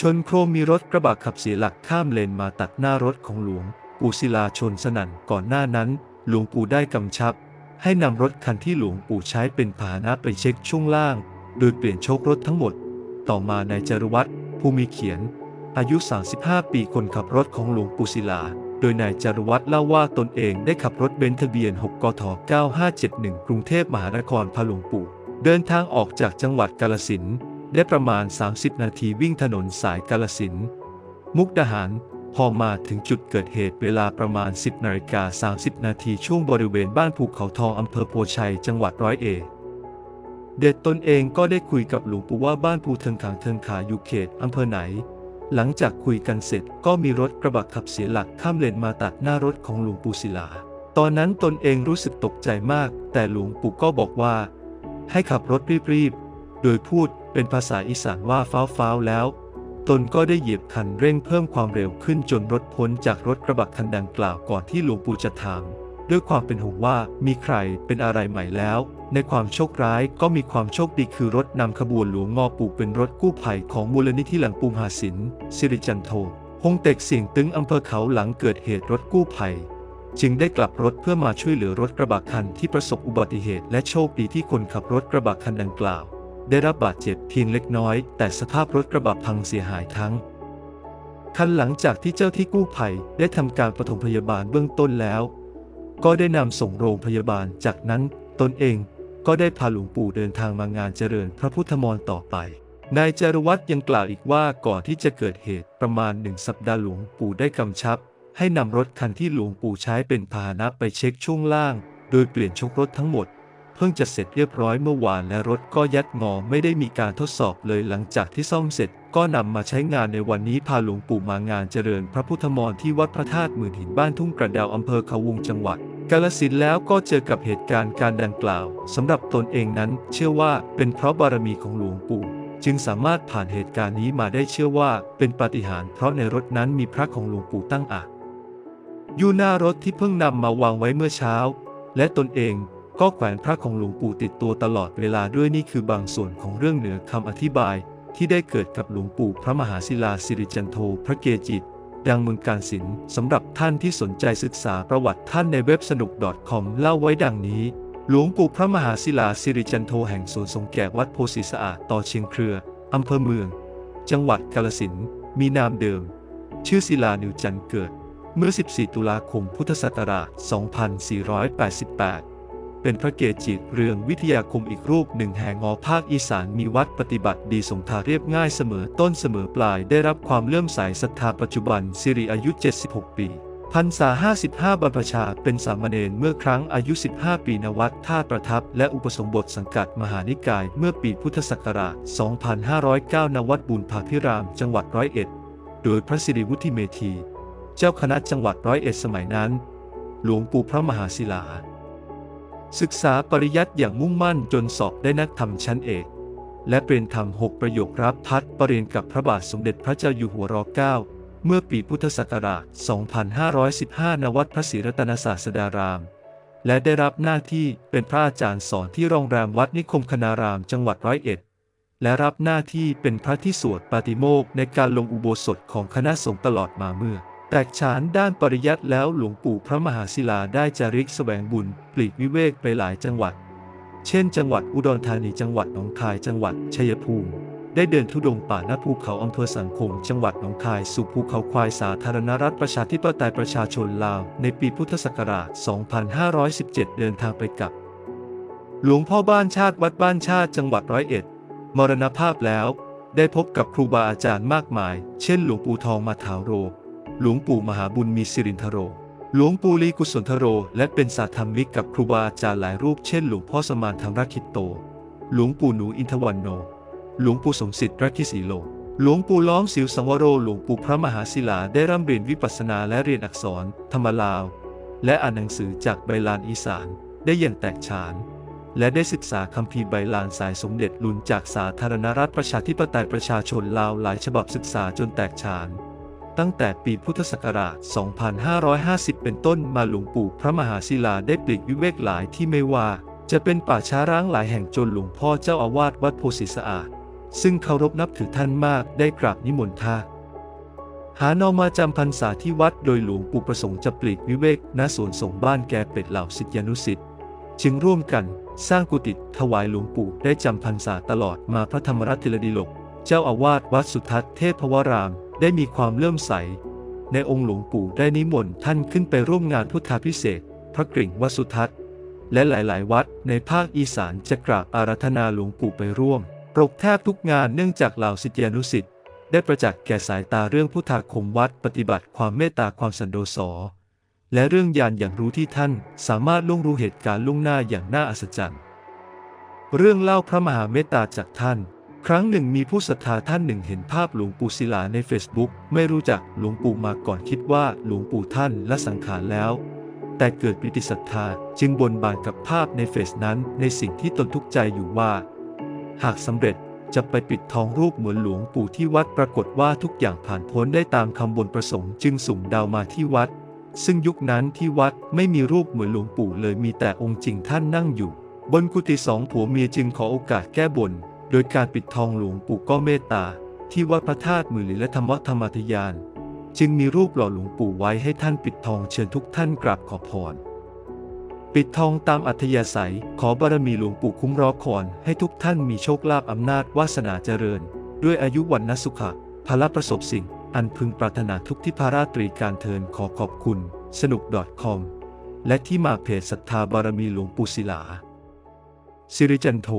ชนโครมมีรถกระบะขับเสียหลักข้ามเลนมาตัดหน้ารถของหลวงปู่ศิลาชนสนั่นก่อนหน้านั้น หลวงปู่ได้กำชับ ให้นำรถคันที่หลวงปู่ใช้เป็นพาหนะไปเช็คช่วงล่าง โดยเปลี่ยนโชครถทั้งหมด ต่อมานายจรวัตรภูมิเขียน อายุ 35 ปีคนขับรถของหลวงปู่ศิลา โดยนายจรวัตรเล่าว่าตนเองได้ขับรถเบนซ์ทะเบียน 6 กท 9571 กรุงเทพมหานครพาหลวงปู่ เดินทางออกจากจังหวัดกาลสินธุ์ ได้ประมาณ 30 นาทีวิ่งถนนสายกาลสิน มุกดาหาร พอมาถึงจุดเกิดเหตุเวลาประมาณ 10นาฬิกา30 นาทีช่วงบริเวณบ้านภูเขาทองอำเภอโพชัยจังหวัดร้อยเอ็ดเด็ดตนเองก็ได้คุยกับหลวงปู่ว่าบ้านภูเทิงขางเทิงขาอยู่เขตอำเภอไหน หลังจากคุยกันเสร็จก็มีรถกระบะขับเสียหลักข้ามเลนมาตัดหน้ารถของหลวงปู่ศิลา ตอนนั้นตนเองรู้สึกตกใจมาก แต่หลวงปู่ก็บอกว่า ให้ขับรถรีบๆ โดยพูดเป็นภาษาอีสานว่าฟ้าวๆแล้ว ตนก็ได้เหยียบคันเร่งเพิ่มความเร็วขึ้นจนรถพ้นจากรถกระบะคันดังกล่าวก่อนที่หลวงปู่จะถามด้วยความเป็นห่วงว่ามีใครเป็นอะไรใหม่แล้ว ในความโชคร้ายก็มีความโชคดีคือรถนำขบวนหลวงงอปู่เป็นรถกู้ภัยของมูลนิธิหลังปูมหาสินสิริจันโทพงเต็กเสียงตึงอำเภอเขาหลังเกิดเหตุรถกู้ภัย จึงได้กลับรถเพื่อมาช่วยเหลือรถกระบะคันที่ประสบอุบัติเหตุและโชคดีที่คนขับรถกระบะคันดังกล่าว ได้รับบาดเจ็บเพียงเล็กน้อย แต่สภาพรถกระบะพังเสียหายทั้งคันหลังจากที่เจ้าที่กู้ภัยได้ทำการปฐมพยาบาลเบื้องต้นแล้ว ก็ได้นำส่งโรงพยาบาลจากนั้นตนเองก็ได้พาหลวงปู่เดินทางมางานเจริญพระพุทธมนต์ต่อไป นายจารวัตรยังกล่าวอีกว่าก่อนที่จะเกิดเหตุประมาณหนึ่งสัปดาห์หลวงปู่ได้กำชับ ให้นำรถคันที่หลวงปู่ใช้เป็นพาหนะไปเช็คช่วงล่าง โดยเปลี่ยนชกรถทั้งหมด พิ่งจะเสร็จเรียบร้อยเมื่อวานและรถก็ยัดงอไม่ได้มีการทดสอบเลยหลังจากที่ซ่อมเสร็จ ก็นำมาใช้งานในวันนี้พาหลวงปู่มางานเจริญพระพุทธมนต์ที่วัดพระธาตุหมื่นหินบ้านทุ่งกระดาวอำเภอเขาวงจังหวัดกาลสินธุ์แล้วก็เจอกับเหตุการณ์การดังกล่าวสำหรับตนเองนั้น เชื่อว่าเป็นเพราะบารมีของหลวงปู่ จึงสามารถผ่านเหตุการณ์นี้มาได้เชื่อว่าเป็นปาฏิหาริย์เพราะในรถนั้นมีพระของหลวงปู่ตั้งอาอยู่หน้ารถที่เพิ่งนำมาวางไว้เมื่อเช้า และตนเอง ก็แขวนพระของหลวงปู่ติดตัวตลอดเวลาด้วยนี่คือบางส่วนของเรื่องเหนือคำอธิบาย ที่ได้เกิดกับหลวงปู่พระมหาศิลาสิริจันโทพระเกจิตดังเมืองการศิลป์สำหรับท่านที่สนใจศึกษาประวัติท่านในเว็บสนุก .com เล่าไว้ดังนี้ หลวงปู่พระมหาศิลาสิริจันโทแห่งสวนทรงแก่วัดโพธิสะอาดต่อเชียงเครืออำเภอเมือง จังหวัดกาฬสินมีนามเดิม ชื่อศิลานิวจันเกิด เมื่อ 14 ตุลาคมพุทธศักราช 2488 เป็นพระเกจิเรืองวิทยาคมอีกรูปหนึ่งแห่งอภาคอีสานมีวัดปฏิบัติดีสงทาเรียบง่ายเสมอต้นเสมอปลายได้รับความเลื่อมใสศรัทธาปัจจุบันสิริอายุ 76 ปีพรรษา 55 บรรพชา เป็นสามเณรเมื่อครั้งอายุ 15 ปีนวัดท่าประทับ และอุปสมบทสังกัดมหานิกาย เมื่อปีพุทธศักราช 2509ณวัดบุญภาพิราม จังหวัดร้อยเอ็ด โดยพระสิริวุฒิเมธี เจ้าคณะจังหวัดร้อยเอ็ดสมัยนั้น หลวงปู่พระมหาศิลา ศึกษาปริยัติอย่างมุ่งมั่นจนสอบได้นักธรรมชั้นเอก และเปลี่ยนธรรมหกประโยครับพัดประเรียนกับพระบาทสมเด็จพระเจ้าอยู่หัวรอเก้าเมื่อปีพุทธศักราช 2515 ณ วัดพระศรีรัตนศาสดาราม และได้รับหน้าที่เป็นพระอาจารย์สอนที่โรงแรมวัดนิคมคณารามจังหวัดร้อยเอ็ด และรับหน้าที่เป็นพระที่สวดปาติโมกในการลงอุโบสถของคณะสงฆ์ตลอดมาเมื่อ แตกฉานด้านปริยัติแล้วหลวงปู่พระมหาศิลาได้จาริกสแสวงบุญปลีกวิเวกไปหลายจังหวัด เช่น จังหวัดอุดรธานีจังหวัดหนองคายจังหวัดชัยภูมิ ได้เดินทุดงป่าหน้าภูเขาอำเภอสังคม จังหวัดหนองคายสู่ภูเขาควายสาธารณรัฐประชาธิปไตยประชาชนลาว ในปีพุทธศักราช 2517 เดินทางไปกับ หลวงพ่อบ้านชาติวัดบ้านชาติจังหวัดร้อยเอ็ดมรณภาพแล้ว ได้พบกับครูบาอาจารย์มากมาย เช่น หลวงปู่ทองมาถาวโร หลวงปู่มหาบุญมีสิรินทโร หลวงปู่ลีกุศลทโร และเป็นสาธรรมิกกับครูบาอาจารย์หลายรูปเช่นหลวงพ่อสมานธรรมรักิตโต หลวงปู่หนูอินทวันโน หลวงปู่สมศิษย์รักขิสีโล หลวงปู่ล้อมสิวสังวโร หลวงปู่พระมหาศิลาได้ร่ำเรียนวิปัสสนาและเรียนอักษร ธรรมลาว และอ่านหนังสือจากใบลานอีสานได้อย่างแตกฉานและได้ศึกษาคัมภีใบลานสายสมเด็จลุนจากสาธารณรัฐประชาธิปไตยประชาชนลาวหลายฉบับศึกษาจนแตกฉาน ตั้งแต่ปีพุทธศักราช 2550 เป็นต้นมาหลวงปู่พระมหาศิลาได้ปลีกวิเวกหลายที่ไม่ว่า จะเป็นป่าช้าร้างหลายแห่งจนหลวงพ่อเจ้าอาวาสวัดโพธิสะอาด ซึ่งเคารพนับถือท่านมากได้กราบนิมนต์ท่าหานอมาจำพรรษาที่วัดโดยหลวงปู่ประสงค์จะปลีกวิเวกณสวนสงบ้านแกเป็ดเหล่าศิษยานุศิษย์จึงร่วมกันสร้างกุฏิถวายหลวงปู่ได้จำพรรษาตลอดมาพระธรรมรัตติลดิลก เจ้าอาวาสวัดสุทัศน์เทพวราม ได้มีความเลื่อมใส ในองค์หลวงปู่ได้นิมนต์ท่านขึ้นไปร่วมงานพุทธาพิเศษพระกริ่งวสุทัศน์ และหลายๆ วัดในภาคอีสานจะกราบอาราธนาหลวงปู่ไปร่วมปรกแทบทุกงานเนื่องจากเหล่าศิษยานุศิษย์ได้ประจักษ์แก่สายตาเรื่องพุทธาคมวัดปฏิบัติความเมตตาความสันโดษอและเรื่องยานอย่างรู้ที่ท่านสามารถล่วงรู้เหตุการณ์ล่วงหน้าอย่างน่าอัศจรรย์ เรื่องเล่าพระมหาเมตตาจากท่าน ครั้งหนึ่งมีผู้ศรัทธาท่านหนึ่งเห็นภาพหลวงปู่ศิลาในเฟซบุ๊กไม่รู้จักหลวงปู่มาก่อนคิดว่าหลวงปู่ท่านละสังขารแล้ว แต่เกิดปิติศรัทธาจึงบนบานกับภาพในเฟซนั้นในสิ่งที่ตนทุกข์ใจอยู่ว่า หากสำเร็จจะไปปิดทองรูปเหมือนหลวงปู่ที่วัดปรากฏว่าทุกอย่างผ่านพ้นได้ตามคำบนประสงค์จึงสุ่มดาวมาที่วัด ซึ่งยุคนั้นที่วัดไม่มีรูปเหมือนหลวงปู่เลยมีแต่องค์จริงท่านนั่งอยู่ บนกุฏิสองผัวเมียจึงขอโอกาสแก้บน โดยการปิดทองหลวงปู่ก็เมตตา ที่วัดพระธาตุมือหลีและธรรมธรรมทยาน จึงมีรูปหล่อหลวงปู่ไว้ให้ท่านปิดทองเชิญทุกท่านกราบขอพร ปิดทองตามอัธยาศัยขอบารมีหลวงปู่คุ้มรอคอนให้ทุกท่านมีโชคลาภอำนาจวาสนาเจริญ ด้วยอายุวันนสุขะพละประสบสิ่ง อันพึงปรารถนาทุกที่พาราตรีการเทินขอขอบคุณ สนุก .com และที่มาเพจศรัทธาบารมีหลวงปู่ศิลา สิริจันโท